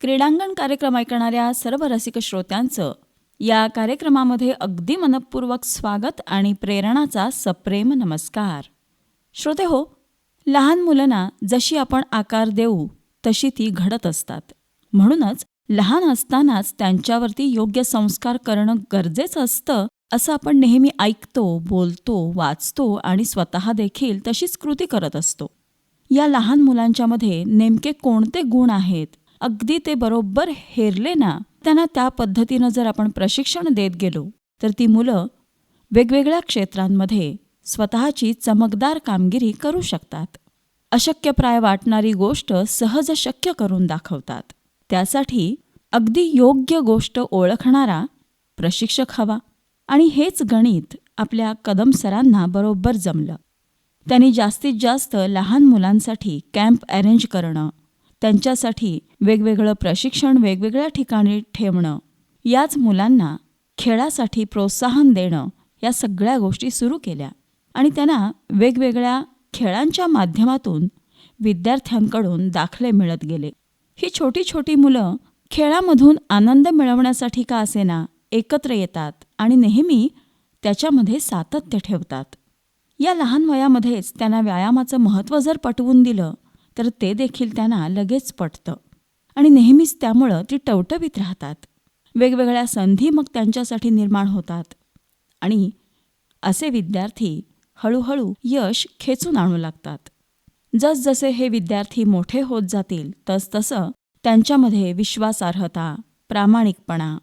क्रीडांगण कार्यक्रम ऐकणाऱ्या सर्व रसिक श्रोत्यांचं या कार्यक्रमामध्ये अगदी मनपूर्वक स्वागत आणि प्रेरणाचा सप्रेम नमस्कार. श्रोते हो लहान मुलांना जशी आपण आकार देऊ तशी ती घडत असतात. म्हणूनच लहान असतानाच त्यांच्यावरती योग्य संस्कार करणं गरजेचं असतं असं आपण नेहमी ऐकतो बोलतो वाचतो आणि स्वतः देखील तशीच कृती करत असतो. या लहान मुलांच्यामध्ये नेमके कोणते गुण आहेत? अगदी ते बरोबर हेरले ना त्यांना त्या पद्धतीनं जर आपण प्रशिक्षण देत गेलो तर ती मुलं वेगवेगळ्या क्षेत्रांमध्ये स्वतःची चमकदार कामगिरी करू शकतात. अशक्यप्राय वाटणारी गोष्ट सहज शक्य करून दाखवतात. त्यासाठी अगदी योग्य गोष्ट ओळखणारा प्रशिक्षक हवा. आणि हेच गणित आपल्या कदम सरांना बरोबर जमलं. त्यांनी जास्तीत जास्त लहान मुलांसाठी कॅम्प अरेंज करणं त्यांच्यासाठी वेगवेगळं प्रशिक्षण वेगवेगळ्या ठिकाणी ठेवणं याच मुलांना खेळासाठी प्रोत्साहन देणं या सगळ्या गोष्टी सुरू केल्या. आणि त्यांना वेगवेगळ्या खेळांच्या माध्यमातून विद्यार्थ्यांकडून दाखले मिळत गेले. ही छोटी छोटी मुलं खेळामधून आनंद मिळवण्यासाठी का असेना एकत्र येतात आणि नेहमी त्याच्यामध्ये सातत्य ठेवतात. या लहान वयामध्येच त्यांना व्यायामाचं महत्त्व जर पटवून दिलं तर ते देखील त्यांना लगेच पटतं. आणि नेहमीच त्यामुळं ती टवटवीत राहतात. वेगवेगळ्या संधी मग त्यांच्यासाठी निर्माण होतात. आणि असे विद्यार्थी हळूहळू यश खेचून आणू लागतात. जसजसे हे विद्यार्थी मोठे होत जातील तसतसं त्यांच्यामध्ये विश्वासार्हता प्रामाणिकपणा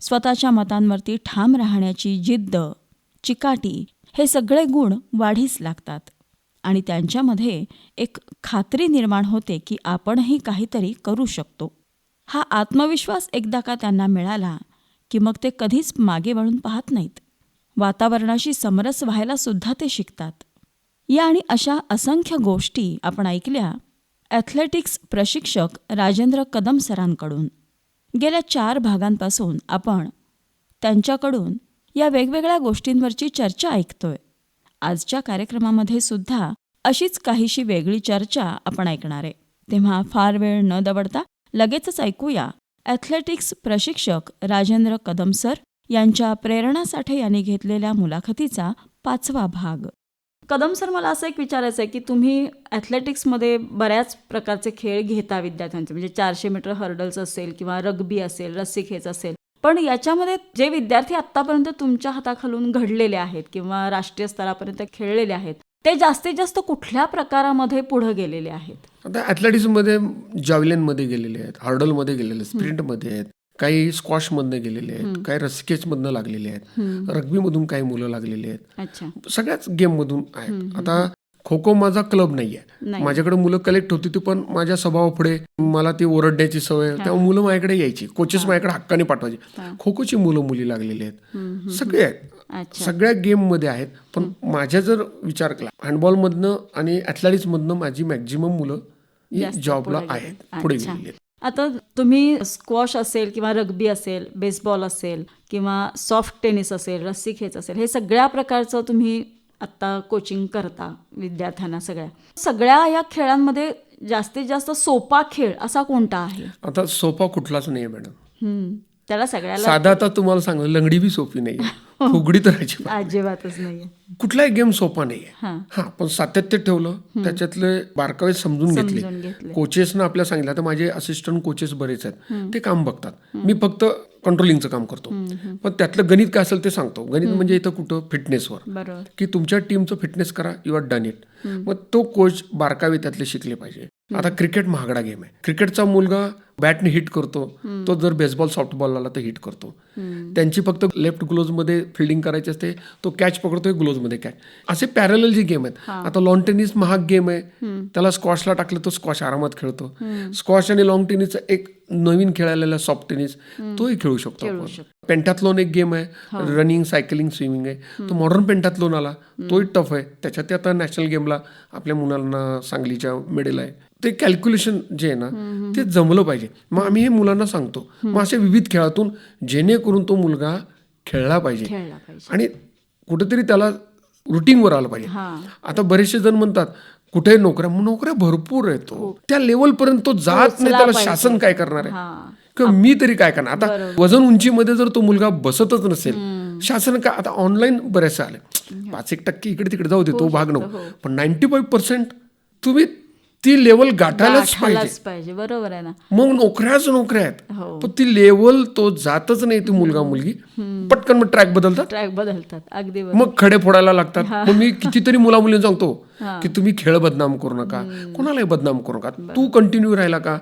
स्वतःच्या मतांवरती ठाम राहण्याची जिद्द चिकाटी हे सगळे गुण वाढीस लागतात. आणि त्यांच्यामध्ये एक खात्री निर्माण होते की आपणही काहीतरी करू शकतो. हा आत्मविश्वास एकदा का त्यांना मिळाला की मग ते कधीच मागे वळून पाहत नाहीत. वातावरणाशी समरस व्हायला सुद्धा ते शिकतात. या आणि अशा असंख्य गोष्टी आपण ऐकल्या ॲथलेटिक्स प्रशिक्षक राजेंद्र कदम सरांकडून. गेल्या चार भागांपासून आपण त्यांच्याकडून या वेगवेगळ्या गोष्टींवरची चर्चा ऐकतोय. आजच्या कार्यक्रमामध्ये सुद्धा अशीच काहीशी वेगळी चर्चा आपण ऐकणार आहे. तेव्हा फार वेळ न दवडता लगेचच ऐकूया ॲथलेटिक्स प्रशिक्षक राजेंद्र कदम सर यांच्या प्रेरणासाठे यांनी घेतलेल्या मुलाखतीचा पाचवा भाग. कदम सर मला असं एक विचारायचं आहे की तुम्ही ॲथलेटिक्समध्ये बऱ्याच प्रकारचे खेळ घेता विद्यार्थ्यांचे म्हणजे चारशे मीटर हर्डल्स असेल किंवा रग्बी असेल रस्सीखेच असेल. पण याच्यामध्ये जे विद्यार्थी आत्तापर्यंत तुमच्या हाताखालून घडलेले आहेत किंवा राष्ट्रीय स्तरापर्यंत खेळलेले आहेत ते जास्तीत जास्त कुठल्या प्रकारामध्ये पुढे गेलेले आहेत? आता ॲथलेटिक्समध्ये जॅव्हलिनमध्ये गेलेले आहेत हर्डलमध्ये गेलेले आहेत स्प्रिंटमध्ये आहेत काही स्क्वॉशमधनं गेलेले आहेत काही रस्केचमधनं लागलेले आहेत रग्बीमधून काही मुलं लागलेली आहेत. सगळ्याच गेममधून आहेत. आता खो खो माझा क्लब नाहीये. नाही. माझ्याकडे मुलं कलेक्ट होती ती पण माझ्या स्वभावापुढे मला ती ओरडण्याची सवय तेव्हा मुलं माझ्याकडे यायची. कोचेस माझ्याकडे हक्काने पाठवायचे. खो खोची मुलं मुली लागलेली आहेत. सगळे आहेत. सगळ्या गेममध्ये आहेत. पण माझ्या जर विचार केला हँडबॉलमधनं आणि ॲथलेटिक्समधनं माझी मॅक्झिमम मुलं जॉबला आहेत. पुढे. गेलेली आहेत. आता तुम्ही स्क्वॉश असेल किंवा रग्बी असेल बेसबॉल असेल किंवा सॉफ्ट टेनिस असेल रस्सी खेच असेल हे सगळ्या प्रकारचं तुम्ही आत्ता कोचिंग करता विद्यार्थ्यांना सगळ्या. सगळ्या या खेळांमध्ये जास्तीत जास्त सोपा खेळ असा कोणता आहे? आता सोपा कुठलाच नाही मॅडम. त्याला सगळ्याला साधा आता तुम्हाला सांगू लंगडी बी सोपी नाही फुगडी तर अजिबात अजिबातच नाहीये. कुठलाही गेम सोपा नाहीये. हां. हा पण सातत्य ठेवलं त्याच्यातले बारकावे समजून घेतले. कोचेसनं आपल्याला सांगितलं आता माझे असिस्टंट कोचेस बरेच आहेत. ते काम बघतात. मी फक्त कंट्रोलिंगचं काम करतो. पण त्यातलं गणित काय असेल ते सांगतो. गणित म्हणजे इथं कुठं? फिटनेसवर की तुमच्या टीमचं फिटनेस करा यू आर डन इट मग तो कोच बारकावे त्यातले शिकले पाहिजे. आता क्रिकेट महागडा गेम आहे. क्रिकेटचा मुलगा बॅटने हिट करतो तो जर बेसबॉल सॉफ्टबॉल आला तर हिट करतो. त्यांची फक्त लेफ्टमध्ये फिल्डिंग करायची असते तो कॅच पकडतोयमध्ये कॅच असे पॅरल जी गेम आहेत आता लॉन टेनिस महाग गेम आहे त्याला स्क्वॉशला टाकलं तो स्क्वॉश आरामात खेळतो. स्क्वॉश आणि लॉंग टेनिसचा एक नवीन खेळायला सॉफ्ट टेनिस तोही खेळू शकतो आपण. पेंटाथलॉन एक गेम आहे रनिंग सायकलिंग स्विमिंग आहे. तो मॉडर्न पेंटाथलॉन आला तोही टफ आहे. त्याच्यात आता नॅशनल गेमला आपल्या मुलांना सांगलीच्या मेडल आहे. ते कॅल्क्युलेशन जे आहे ना ते जमलं पाहिजे. मग आम्ही हे मुलांना सांगतो. मग अशा विविध खेळातून जेणेकरून तो मुलगा खेळला पाहिजे. आणि कुठेतरी त्याला रुटीनवर आलं पाहिजे. हां. आता बरेचसे जण म्हणतात कुठे नोकऱ्या? नोकऱ्या भरपूर आहेत तो. त्या लेवल पर्यंत तो जात नाही त्याला. शासन काय करणार आहे? हा. किंवा मी तरी काय करणार? आता वजन उंचीमध्ये जर तो मुलगा बसतच नसेल शासन काय आता ऑनलाईन बरेचसे आले. पाच एक टक्के इकडे तिकडे जाऊ दे तो भाग हो. नको. पण नाईन्टी फाईव्ह पर्सेंट तुम्ही ती लेवल गाठायलाच पाहिजे. पाहिजे. बरोबर आहे ना. मग नोकऱ्याच नोकऱ्या आहेत. हो. पण ती लेवल तो जातच नाही ती मुलगा मुलगी. पटकन मग ट्रॅक बदलतात. ट्रॅक बदलतात. अगदी मग खडे फोडायला लागतात. मग मी कितीतरी मुला मुलींना सांगतो की तुम्ही खेळ बदनाम करू नका. कोणालाही बदनाम करू नका. तू कंटिन्यू राहिला का?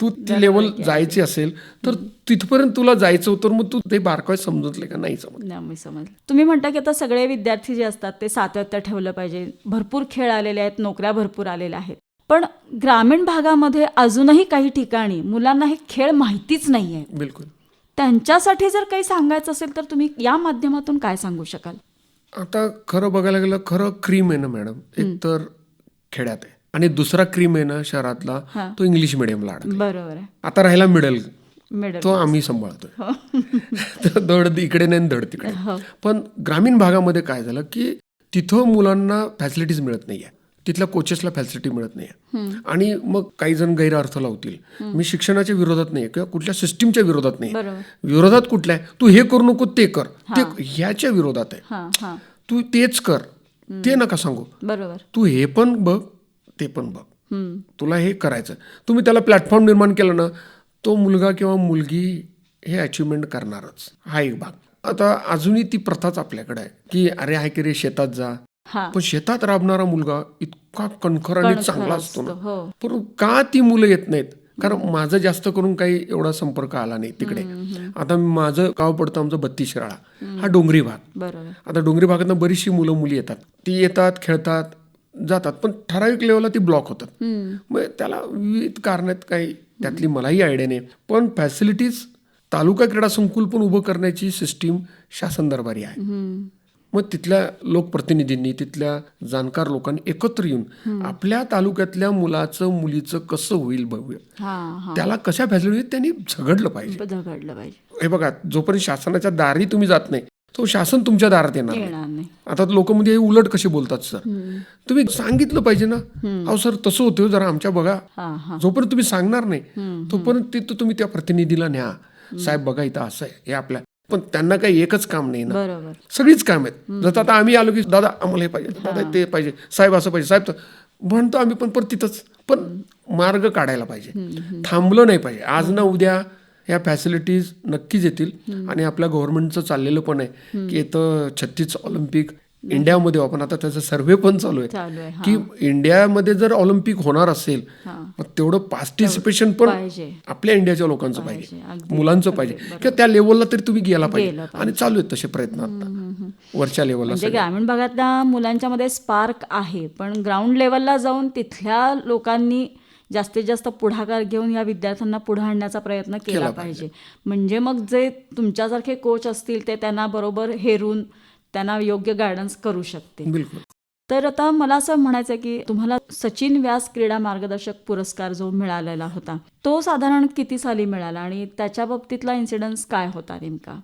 तू ती लेवल जायची असेल तर तिथपर्यंत तुला जायचं होतं मग तू ते बारकाय समजतले का? नाही समज समजलं. तुम्ही म्हणता की आता सगळे विद्यार्थी जे असतात ते सातत्य ठेवलं पाहिजे. भरपूर खेळ आलेले आहेत नोकऱ्या भरपूर आलेल्या आहेत. पण ग्रामीण भागामध्ये अजूनही काही ठिकाणी मुलांना हे खेळ माहितीच नाही आहे बिलकुल. त्यांच्यासाठी जर काही सांगायचं असेल तर तुम्ही या माध्यमातून काय सांगू शकाल? आता खरं बघायला गेलं खरं क्रीम आहे ना मॅडम एक तर खेड्यात आहे. आणि दुसरा क्रीम आहे ना शहरातला तो इंग्लिश मिडियमला अडकला. बरोबर आहे. आता राहिला मिडल तो आम्ही सांभाळतोय. तर धड इकडे नाही धड तिकडे. पण ग्रामीण भागामध्ये काय झालं की तिथं मुलांना फॅसिलिटीज मिळत नाहीये. तिथल्या कोचेसला फॅसिलिटी मिळत नाहीये. आणि मग काही जण गैरअर्थ लावतील. मी शिक्षणाच्या विरोधात नाही किंवा कुठल्या सिस्टीमच्या विरोधात नाही विरोधात कुठल्या आहे? तू हे करू नको ते कर. ते ह्याच्या विरोधात आहे. तू तेच कर. ते नका सांगू. बरोबर. तू हे पण बघ ते पण बघ. तुला हे करायचं तुम्ही त्याला प्लॅटफॉर्म निर्माण केला ना तो मुलगा किंवा मुलगी हे अचिव्हमेंट करणारच. हा एक भाग. आता अजूनही ती प्रथाच आपल्याकडे आहे. की अरे आहे की रे शेतात जा. पण शेतात राबणारा मुलगा इतका कणखर आणि चांगला असतो ना. हो. पण का ती मुलं येत नाहीत? कारण माझं जास्त करून काही एवढा संपर्क आला नाही तिकडे. आता माझं गाव पडतं आमचं बत्तीस शिराळा हा डोंगरी भाग. आता डोंगरी भागातनं बरीचशी मुलं मुली येतात. ती येतात खेळतात जातात. पण ठराविक लेवलला ती ब्लॉक होतात. मग त्याला विविध कारण आहेत काही त्यातली मलाही आयडिया नाही. पण फॅसिलिटीज तालुका क्रीडा संकुल पण उभं करण्याची सिस्टीम शासन दरबारी आहे. मग तिथल्या लोकप्रतिनिधींनी तिथल्या जाणकार लोकांनी एकत्र येऊन आपल्या तालुक्यातल्या मुलाचं मुलीचं कसं होईल भव्य त्याला कशा फॅसिलिटी त्यांनी झगडलं पाहिजे. झगडलं पाहिजे. हे बघा जोपर्यंत शासनाच्या दारी तुम्ही जात नाही तो शासन तुमच्या दारात येणार नाही. आता लोक म्हणजे हे उलट कसे बोलतात सर? तुम्ही सांगितलं पाहिजे ना? अहो सर तसं होतं हो, जरा आमच्या बघा. जोपर्यंत तुम्ही सांगणार नाही तोपर्यंत तिथं तुम्ही त्या प्रतिनिधीला न्या. साहेब बघा इथं असं आहे. हे आपल्या पण त्यांना काही एकच काम नाही ना. सगळीच काम आहेत. जसं आता आम्ही आलो की दादा आम्हाला हे पाहिजे दादा ते पाहिजे साहेब असं पाहिजे साहेब म्हणतो आम्ही पण परत तिथंच पण मार्ग काढायला पाहिजे. थांबलं नाही पाहिजे. आज ना उद्या ह्या फॅसिलिटीज नक्कीच येतील आणि आपल्या गव्हर्नमेंटचं चाललेलं पण आहे की इथं छत्तीस ऑलिम्पिक इंडियामध्ये आपण आता त्याचा सर्व्हे पण चालू आहे. की इंडियामध्ये जर ऑलिम्पिक होणार असेल मग तेवढं पार्टिसिपेशन पण पाहिजे. आपल्या इंडियाच्या लोकांचं पाहिजे, मुलांचं पाहिजे. किंवा त्या लेवलला तरी तुम्ही गेला पाहिजे. आणि चालू आहेत तसे प्रयत्न आता. वरच्या लेवलला म्हणजे ग्रामीण भागातल्या मुलांच्या मध्ये स्पार्क आहे पण ग्राउंड लेवलला जाऊन तिथल्या लोकांनी जास्तीत जास्त पुढाकार घेऊन या विद्यार्थ्यांना पुढे आणण्याचा प्रयत्न केला पाहिजे. म्हणजे मग जे तुमच्यासारखे कोच असतील ते त्यांना बरोबर हेरून त्यांना योग्य गायडन्स करू शकतील बिलकुल. तर आता मला असं म्हणायचं आहे की तुम्हाला सचिन व्यास क्रीडा मार्गदर्शक पुरस्कार जो मिळालेला होता तो साधारण किती साली मिळाला आणि त्याच्या बाबतीतला इन्सिडन्स काय होता नेमका?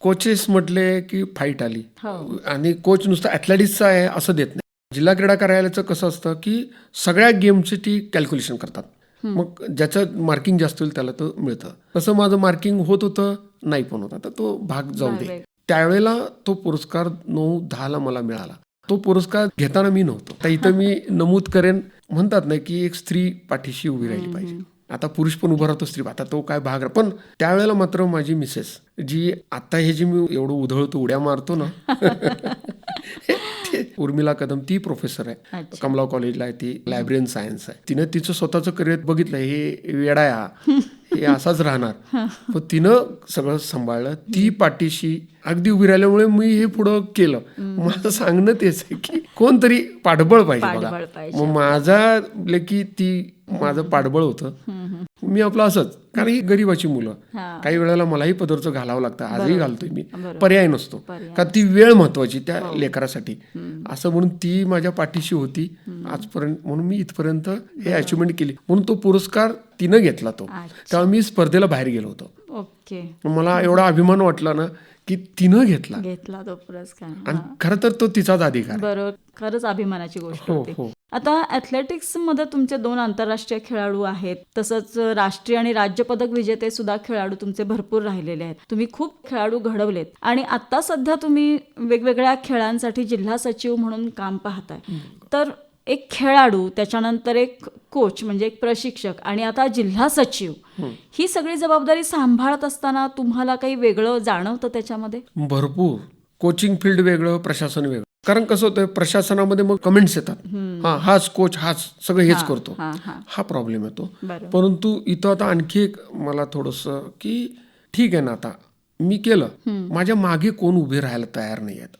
कोचेस म्हटले की फाईट आली. हो. आणि कोच नुसतं ॲथलेटिक्सचा आहे असं देत नाही. जिल्हा क्रीडा कार्यालयाचं कसं असतं की सगळ्या गेमची ती कॅल्क्युलेशन करतात. मग ज्याचं मार्किंग जास्त होईल त्याला तो मिळतं. तसं माझं मार्किंग होत होतं नाही पण होता. तर तो भाग जाऊ दे. त्यावेळेला तो पुरस्कार नऊ दहाला मला मिळाला. तो पुरस्कार घेताना मी नव्हतो. आता इथं मी नमूद करेन. म्हणतात ना की एक स्त्री पाठीशी उभी राहिली पाहिजे. आता पुरुष पण उभा राहतो स्त्री आता तो काय भाग पण त्यावेळेला मात्र माझी मिसेस जी आता हे जी मी एवढं उधळतो उड्या मारतो ना उर्मिला कदम ती प्रोफेसर आहे. अच्छा. कमला कॉलेजला आहे ती लायब्ररीयन सायन्स आहे. तिनं तिचं स्वतःचं करिअर बघितलं. हे वेडा आहे हा. असाच राहणार. पण तिनं सगळं सांभाळलं. ती पाठीशी अगदी उभी राहिल्यामुळे मी हे पुढं केलं. माझं सांगणं तेच आहे की कोणतरी पाठबळ पाहिजे बघा. मग माझा की ती माझं पाठबळ होतं. मी आपलं असंच. कारण ही गरीबाची मुलं. हा. काही वेळेला मलाही पदरचं घालावं लागतं. आजही घालतोय मी. पर्याय नसतो. पर्याय. का ती वेळ महत्वाची त्या लेकरासाठी. असं म्हणून ती माझ्या पाठीशी होती. आजपर्यंत म्हणून मी इथपर्यंत हे अचिव्हमेंट केली. म्हणून तो पुरस्कार तिनं घेतला तो. तेव्हा मी स्पर्धेला बाहेर गेलो होतो. मला एवढा अभिमान वाटला ना की तिनं घेतला. घेतला तो पुरस्कार आणि खरं तर तो तिचाच अधिकार. बरोबर खरंच अभिमानाची गोष्ट हो होती. हो. आता ऍथलेटिक्समध्ये तुमचे दोन आंतरराष्ट्रीय खेळाडू आहेत तसंच राष्ट्रीय आणि राज्य पदक विजेते सुद्धा खेळाडू तुमचे भरपूर राहिलेले आहेत. तुम्ही खूप खेळाडू घडवलेत. आणि आता सध्या तुम्ही वेगवेगळ्या खेळांसाठी जिल्हा सचिव म्हणून काम पाहताय. तर एक खेळाडू त्याच्यानंतर एक कोच म्हणजे एक प्रशिक्षक आणि आता जिल्हा सचिव ही सगळी जबाबदारी सांभाळत असताना तुम्हाला काही वेगळं जाणवतं त्याच्यामध्ये? भरपूर. कोचिंग फील्ड वेगळं प्रशासन वेगळं. कारण कसं होतं प्रशासनामध्ये मग कमेंट्स येतात. हा हाच कोच हाच सगळं हेच करतो. हा हा. हा प्रॉब्लेम येतो. परंतु इथं आता आणखी एक मला थोडस की ठीक आहे ना आता मी केलं. माझ्या मागे कोण उभे राहायला तयार नाही आहेत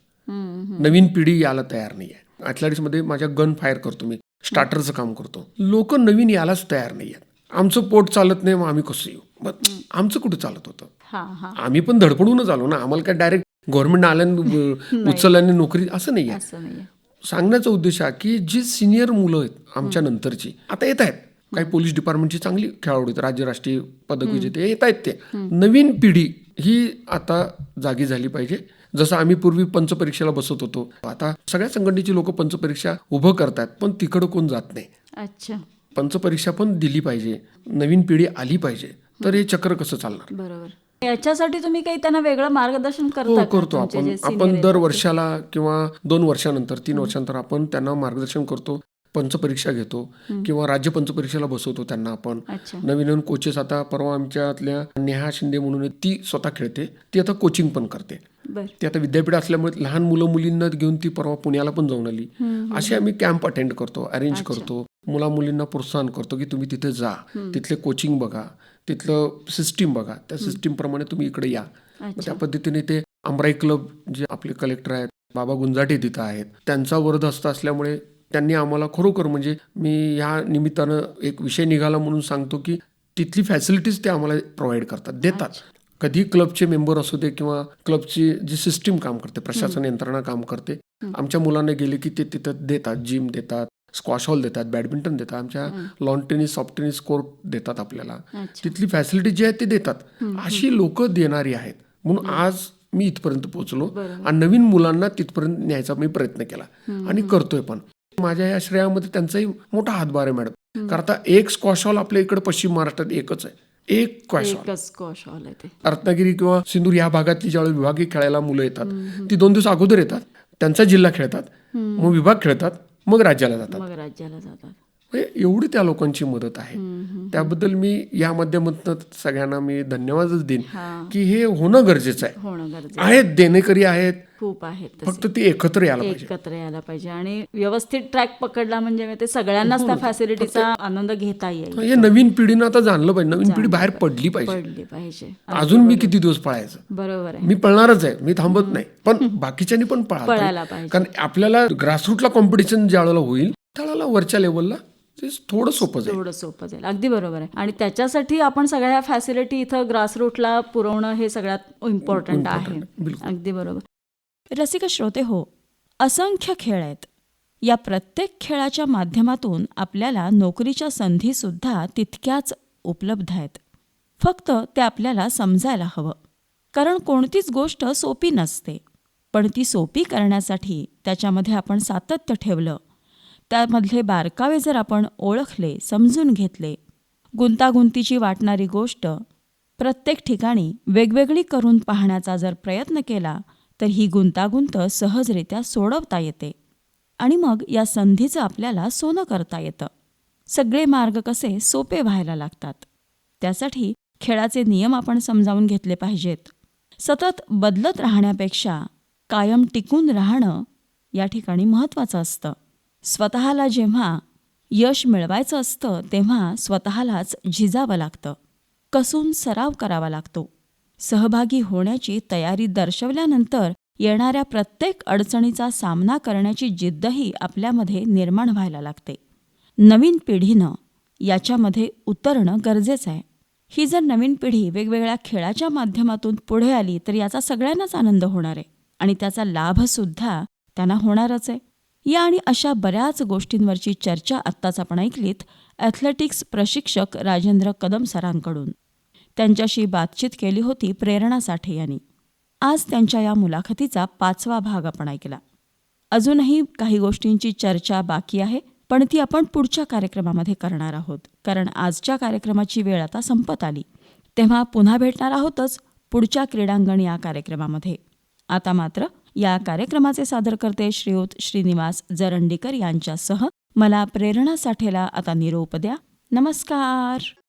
नवीन पिढी यायला तयार नाही आहे Athletics मध्ये माझ्या गन फायर करतो मी स्टार्टरचं काम करतो. लोक नवीन यायलाच तयार नाही आहेत. आमचं पोट चालत नाही मग आम्ही कसं येऊ? मग आमचं कुठं चालत होतं? हा हा. आम्ही पण धडपडूनच आलो ना. आम्हाला काय डायरेक्ट गव्हर्नमेंट आल्यानं उचलल्याने नोकरी असं नाही आहे. सांगण्याचा उद्देश हा की जी सिनियर मुलं आहेत आमच्या नंतरची आता येत आहेत. काही पोलीस डिपार्टमेंटची चांगली खेळाडू आहेत राज्य राष्ट्रीय पदक विजेते येत आहेत ते. नवीन पिढी ही आता जागी झाली पाहिजे. जसं आम्ही पूर्वी पंचपरीक्षेला बसत होतो. आता सगळ्या संघटनेची लोक पंचपरीक्षा उभं करतात पण तिकडं कोण जात नाही. अच्छा. पंचपरीक्षा पण दिली पाहिजे. नवीन पिढी आली पाहिजे. तर हे चक्र कसं चालणार? बरोबर. याच्यासाठी तुम्ही काही त्यांना वेगळं मार्गदर्शन हो करता? करतो आपण. आपण दर? वर्षाला किंवा दोन वर्षानंतर तीन वर्षानंतर आपण त्यांना मार्गदर्शन करतो. पंचपरीक्षा घेतो किंवा राज्य पंचपरीक्षेला बसवतो त्यांना आपण. नवीन नवीन कोचेस आता परवा आमच्यातल्या नेहा शिंदे म्हणून ती स्वतः खेळते. ती आता कोचिंग पण करते. ती आता विद्यापीठ असल्यामुळे लहान मुलं मुलींना घेऊन ती परवा पुण्याला पण जाऊन आली. असे आम्ही कॅम्प अटेंड करतो अरेंज करतो. मुला मुलींना प्रोत्साहन करतो की तुम्ही तिथे जा. तिथले कोचिंग बघा. तिथलं सिस्टीम बघा. त्या सिस्टीम प्रमाणे तुम्ही इकडे या. त्या पद्धतीने ते अमराई क्लब जे आपले कलेक्टर आहेत बाबा गुंजाटे तिथं आहेत त्यांचा वरदहस्त असल्यामुळे त्यांनी आम्हाला खरोखर म्हणजे मी या निमित्तानं एक विषय निघाला म्हणून सांगतो की तिथली फॅसिलिटीज ते आम्हाला प्रोव्हाइड करतात देतात. कधी क्लबचे मेंबर असू दे किंवा क्लबची जी सिस्टीम काम करते प्रशासन यंत्रणा काम करते आमच्या मुलांना गेले की ते तिथं देतात जिम देतात स्क्वॉश हॉल देतात बॅडमिंटन देतात आमच्या lawn tennis soft tennis court देतात आपल्याला. तिथली फॅसिलिटी जी आहे ते देतात. अशी लोक देणारी आहेत. म्हणून आज मी इथपर्यंत पोहोचलो. आणि नवीन मुलांना तिथपर्यंत न्यायचा मी प्रयत्न केला. आणि करतोय पण. माझ्या या श्रेयामध्ये त्यांचाही मोठा हातभार आहे मॅडम. कारण आता एक स्क्वॉश हॉल आपल्या इकडे पश्चिम महाराष्ट्रात एकच आहे. एक स्कॉश ते. रत्नागिरी किंवा सिंदूर या भागातली ज्यावेळेस विभागीय खेळायला मुलं येतात ती दोन दिवस अगोदर येतात त्यांचा जिल्हा खेळतात मग विभाग खेळतात मग राज्याला जातात. मग राज्याला जातात. एवढी त्या लोकांची मदत आहे. त्याबद्दल मी या माध्यमातून सगळ्यांना मी धन्यवादच देईन हा. की हे होणं गरजेचं आहे. आहेत देणेकरी आहेत. खूप आहेत. फक्त ते एकत्र यायला पाहिजे. एकत्र यायला पाहिजे आणि व्यवस्थित ट्रॅक पकडला म्हणजे ते सगळ्यांनाच त्या फॅसिलिटीचा आनंद घेता येईल. हे नवीन पिढीनं आता जाणलं पाहिजे. नवीन पिढी बाहेर पडली पाहिजे. पडली पाहिजे. अजून मी किती दिवस पळायचं? बरोबर आहे. मी पळणारच आहे. मी थांबत नाही. पण बाकीच्यांनी पण पळायला पाहिजे. कारण आपल्याला ग्रासरूटला कॉम्पिटिशन ज्या वेळेला होईल त्यावेळेला वरच्या लेवलला ते थोडं सोपं जाईल. थोडं सोपं जाईल. अगदी बरोबर आहे. आणि त्याच्यासाठी आपण सगळ्या फॅसिलिटी इथं ग्रासरूटला पुरवणं हे सगळ्यात इम्पॉर्टंट आहे. अगदी बरोबर. रसिक श्रोते हो असंख्य खेळ आहेत. या प्रत्येक खेळाच्या माध्यमातून आपल्याला नोकरीच्या संधीसुद्धा तितक्याच उपलब्ध आहेत. फक्त ते आपल्याला समजायला हवं. कारण कोणतीच गोष्ट सोपी नसते. पण ती सोपी करण्यासाठी त्याच्यामध्ये आपण सातत्य ठेवलं त्यामधले बारकावे जर आपण ओळखले समजून घेतले गुंतागुंतीची वाटणारी गोष्ट प्रत्येक ठिकाणी वेगवेगळी करून पाहण्याचा जर प्रयत्न केला तर ही गुंतागुंत सहजरित्या सोडवता येते आणि मग या संधीचं आपल्याला सोनं करता येतं. सगळे मार्ग कसे सोपे व्हायला लागतात. त्यासाठी खेळाचे नियम आपण समजावून घेतले पाहिजेत. सतत बदलत राहण्यापेक्षा कायम टिकून राहणं या ठिकाणी महत्त्वाचं असतं. स्वतःला जेव्हा यश मिळवायचं असतं तेव्हा स्वतःलाच झिजावं लागतं. कसून सराव करावा लागतो. सहभागी होण्याची तयारी दर्शवल्यानंतर येणाऱ्या प्रत्येक अडचणीचा सामना करण्याची जिद्दही आपल्यामध्ये निर्माण व्हायला लागते. नवीन पिढीनं याच्यामध्ये उतरणं गरजेचं आहे. ही जर नवीन पिढी वेगवेगळ्या खेळाच्या माध्यमातून पुढे आली तर याचा सगळ्यांनाच आनंद होणार आहे आणि त्याचा लाभसुद्धा त्यांना होणारच आहे. या आणि अशा बऱ्याच गोष्टींवरची चर्चा आत्ताच आपण ऐकलीत ॲथलेटिक्स प्रशिक्षक राजेंद्र कदम सरांकडून. त्यांच्याशी बातचीत केली होती प्रेरणा साठे यांनी. आज त्यांच्या या मुलाखतीचा पाचवा भाग आपण ऐकला. अजूनही काही गोष्टींची चर्चा बाकी आहे पण ती आपण पुढच्या कार्यक्रमामध्ये करणार आहोत. कारण आजच्या कार्यक्रमाची वेळ आता संपत आली. तेव्हा पुन्हा भेटणार आहोतच पुढच्या क्रीडांगण या कार्यक्रमामध्ये. आता मात्र या कार्यक्रमाचे सादरकर्ते श्रीयुत श्रीनिवास जरंडीकर यांच्यासह. मला प्रेरणा साठेला आता निरोप द्या. नमस्कार.